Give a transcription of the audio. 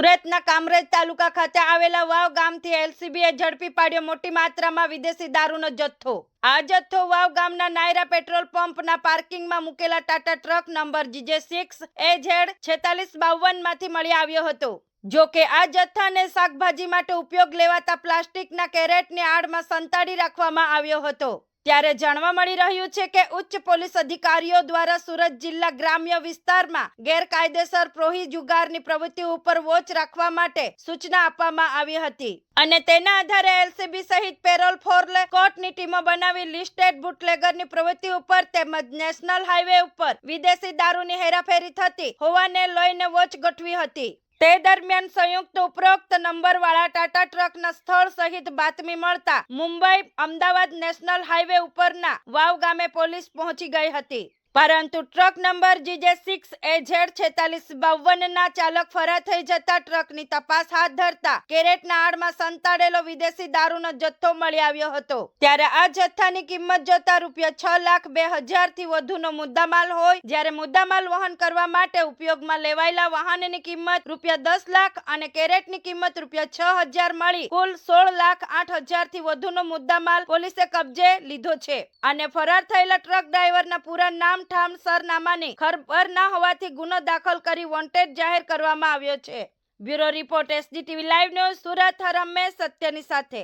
સુરતના કામરેજ તાલુકા ખાતે આવેલા વાવ ગામથી એલસીબીએ ઝડપી પાડ્યો મોટી માત્રામાં વિદેશી દારૂનો જથ્થો. આ જથ્થો વાવ ગામના નાયરા પેટ્રોલ પંપના પાર્કિંગમાં મૂકેલા Tata truck number GJ six A Z છેતાલીસ બાવનમાંથી મળી આવ્યો હતો. જો કે આ જથ્થાને શાકભાજી માટે ઉપયોગ લેવાતા પ્લાસ્ટિકના કેરેટની આડમાં સંતાડી રાખવામાં આવ્યો હતો. ત્યારે જાણવા મળી રહ્યું છે કે ઉચ્ચ પોલીસ અધિકારીઓ દ્વારા સુરત જિલ્લા ગ્રામ્ય વિસ્તારમાં ગેરકાયદેસર પ્રોહી જુગારની પ્રવૃત્તિ ઉપર વોચ રાખવા માટે સૂચના આપવામાં આવી હતી. અને તેના આધારે એલસીબી સહિત પેરોલ ફોરલે કોર્ટની ટીમો બનાવી લિસ્ટેડ બુટલેગરની પ્રવૃત્તિ ઉપર તેમજ નેશનલ હાઈવે ઉપર વિદેશી દારૂની હેરાફેરી થતી હોવાને લઈને વોચ ગોઠવી હતી. તે દરમિયાન સંયુક્ત ઉપરોક્ત નંબરવાળા ટાટા ટ્રકના સ્થળ સહિત બાતમી મળતા મુંબઈ અમદાવાદ નેશનલ હાઈવે ઉપરના વાવ ગામે પોલીસ પહોંચી ગઈ હતી. પરંતુ truck number GJ six A છેતાલીસ બાવનના ચાલક ફરાર થઈ જતા ટ્રકની તપાસ હાથ ધરતા કેરેટના આડમાં સંતાડેલો વિદેશી દારૂનો જથ્થો મળી આવ્યો હતો. ત્યારે આ જથ્થાની કિંમત જોતા રૂપિયા છ લાખ બે હજારથી વધુનો મુદ્દામાલ હોય જ્યારે મુદ્દામાલ વહન કરવા માટે ઉપયોગમાં લેવાયેલા વાહનની કિંમત રૂપિયા દસ લાખ અને કેરેટની કિંમત રૂપિયા છ હજાર મળી કુલ સોળ લાખ આઠ હજારથી વધુનો મુદ્દામાલ પોલીસે કબજે લીધો છે. અને ફરાર થયેલા ટ્રક ડ્રાઈવરના પૂરા નામ ઠામ સરનામાની ખબર ના હોવાથી ગુનો દાખલ કરી વોન્ટેડ જાહેર કરવામાં આવ્યો છે. Bureau report SDTV live news Surat Ramesh સત્યની સાથે.